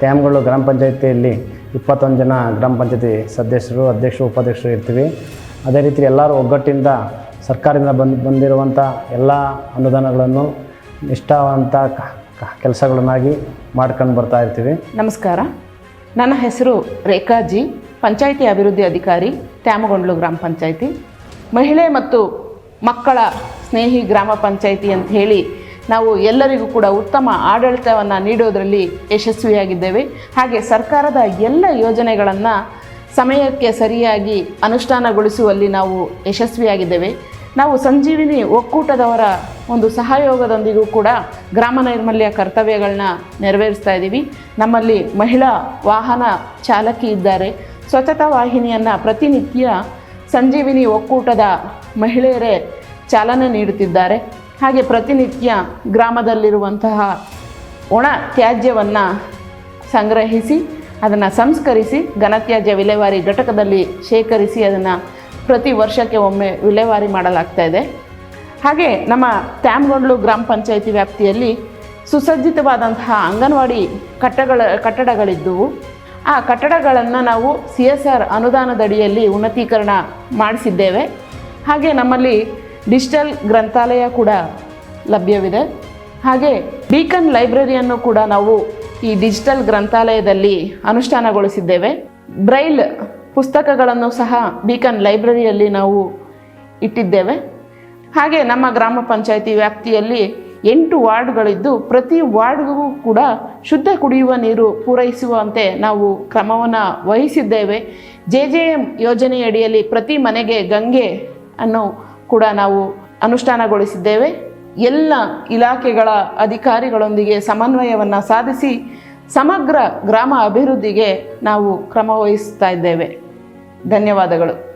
ತ್ಯಾಮ್ಗಳು ಗ್ರಾಮ ಪಂಚಾಯತಿಯಲ್ಲಿ ಇಪ್ಪತ್ತೊಂದು ಜನ ಗ್ರಾಮ ಪಂಚಾಯತಿ ಸದಸ್ಯರು, ಅಧ್ಯಕ್ಷರು, ಉಪಾಧ್ಯಕ್ಷರು ಇರ್ತೀವಿ. ಅದೇ ರೀತಿ ಎಲ್ಲರೂ ಒಗ್ಗಟ್ಟಿಂದ ಸರ್ಕಾರದಿಂದ ಬಂದು ಬಂದಿರುವಂಥ ಎಲ್ಲ ಅನುದಾನಗಳನ್ನು ನಿಷ್ಠಾವಂತ ಕೆಲಸಗಳನ್ನಾಗಿ ಮಾಡ್ಕೊಂಡು ಬರ್ತಾ ಇರ್ತೀವಿ. ನಮಸ್ಕಾರ. ನನ್ನ ಹೆಸರು ರೇಖಾಜಿ ಪಂಚಾಯಿತಿ ಅಭಿವೃದ್ಧಿ ಅಧಿಕಾರಿ, ತ್ಯಾಮಗೊಂಡ್ಲು ಗ್ರಾಮ ಪಂಚಾಯಿತಿ. ಮಹಿಳೆ ಮತ್ತು ಮಕ್ಕಳ ಸ್ನೇಹಿ ಗ್ರಾಮ ಪಂಚಾಯಿತಿ ಅಂತ ಹೇಳಿ ನಾವು ಎಲ್ಲರಿಗೂ ಕೂಡ ಉತ್ತಮ ಆಡಳಿತವನ್ನು ನೀಡೋದರಲ್ಲಿ ಯಶಸ್ವಿಯಾಗಿದ್ದೇವೆ. ಹಾಗೆ ಸರ್ಕಾರದ ಎಲ್ಲ ಯೋಜನೆಗಳನ್ನು ಸಮಯಕ್ಕೆ ಸರಿಯಾಗಿ ಅನುಷ್ಠಾನಗೊಳಿಸುವಲ್ಲಿ ನಾವು ಯಶಸ್ವಿಯಾಗಿದ್ದೇವೆ. ನಾವು ಸಂಜೀವಿನಿ ಒಕ್ಕೂಟದವರ ಒಂದು ಸಹಯೋಗದೊಂದಿಗೂ ಕೂಡ ಗ್ರಾಮ ನೈರ್ಮಲ್ಯ ಕರ್ತವ್ಯಗಳನ್ನ ನೆರವೇರಿಸ್ತಾ ಇದ್ದೀವಿ. ನಮ್ಮಲ್ಲಿ ಮಹಿಳಾ ವಾಹನ ಚಾಲಕಿ ಇದ್ದಾರೆ. ಸ್ವಚ್ಛತಾ ವಾಹಿನಿಯನ್ನು ಪ್ರತಿನಿತ್ಯ ಸಂಜೀವಿನಿ ಒಕ್ಕೂಟದ ಮಹಿಳೆಯರೇ ಚಾಲನೆ ನೀಡುತ್ತಿದ್ದಾರೆ. ಹಾಗೆ ಪ್ರತಿನಿತ್ಯ ಗ್ರಾಮದಲ್ಲಿರುವಂತಹ ಒಣ ತ್ಯಾಜ್ಯವನ್ನು ಸಂಗ್ರಹಿಸಿ, ಅದನ್ನು ಸಂಸ್ಕರಿಸಿ, ಘನತ್ಯಾಜ್ಯ ವಿಲೇವಾರಿ ಘಟಕದಲ್ಲಿ ಶೇಖರಿಸಿ, ಅದನ್ನು ಪ್ರತಿ ವರ್ಷಕ್ಕೆ ಒಮ್ಮೆ ವಿಲೇವಾರಿ ಮಾಡಲಾಗ್ತಾ ಇದೆ. ಹಾಗೆ ನಮ್ಮ ತ್ಯಾಮಗೊಂಡ್ಲು ಗ್ರಾಮ ಪಂಚಾಯಿತಿ ವ್ಯಾಪ್ತಿಯಲ್ಲಿ ಸುಸಜ್ಜಿತವಾದಂತಹ ಅಂಗನವಾಡಿ ಕಟ್ಟಗಳ, ಕಟ್ಟಡಗಳಿದ್ದವು. ಆ ಕಟ್ಟಡಗಳನ್ನು ನಾವು ಸಿ ಎಸ್ ಆರ್ ಅನುದಾನದಡಿಯಲ್ಲಿ ಉನ್ನತೀಕರಣ ಮಾಡಿಸಿದ್ದೇವೆ. ಹಾಗೆ ನಮ್ಮಲ್ಲಿ ಡಿಜಿಟಲ್ ಗ್ರಂಥಾಲಯ ಕೂಡ ಲಭ್ಯವಿದೆ. ಹಾಗೆ ಬೀಕನ್ ಲೈಬ್ರರಿಯನ್ನು ಕೂಡ ನಾವು ಈ ಡಿಜಿಟಲ್ ಗ್ರಂಥಾಲಯದಲ್ಲಿ ಅನುಷ್ಠಾನಗೊಳಿಸಿದ್ದೇವೆ. ಬ್ರೈಲ್ ಪುಸ್ತಕಗಳನ್ನು ಸಹ ಬೀಕನ್ ಲೈಬ್ರರಿಯಲ್ಲಿ ನಾವು ಇಟ್ಟಿದ್ದೇವೆ. ಹಾಗೆ ನಮ್ಮ ಗ್ರಾಮ ಪಂಚಾಯಿತಿ ವ್ಯಾಪ್ತಿಯಲ್ಲಿ ಎಂಟು ವಾರ್ಡ್ಗಳಿದ್ದು, ಪ್ರತಿ ವಾರ್ಡ್ಗೂ ಕೂಡ ಶುದ್ಧ ಕುಡಿಯುವ ನೀರು ಪೂರೈಸುವಂತೆ ನಾವು ಕ್ರಮವನ್ನು ವಹಿಸಿದ್ದೇವೆ. ಜೆ ಜೆ ಎಂ ಯೋಜನೆಯಡಿಯಲ್ಲಿ ಪ್ರತಿ ಮನೆಗೆ ಗಂಗೆ ಅನ್ನು ಕೂಡ ನಾವು ಅನುಷ್ಠಾನಗೊಳಿಸಿದ್ದೇವೆ. ಎಲ್ಲ ಇಲಾಖೆಗಳ ಅಧಿಕಾರಿಗಳೊಂದಿಗೆ ಸಮನ್ವಯವನ್ನು ಸಾಧಿಸಿ ಸಮಗ್ರ ಗ್ರಾಮ ಅಭಿವೃದ್ಧಿಗೆ ನಾವು ಕ್ರಮ ವಹಿಸ್ತಾ ಇದ್ದೇವೆ. ಧನ್ಯವಾದಗಳು.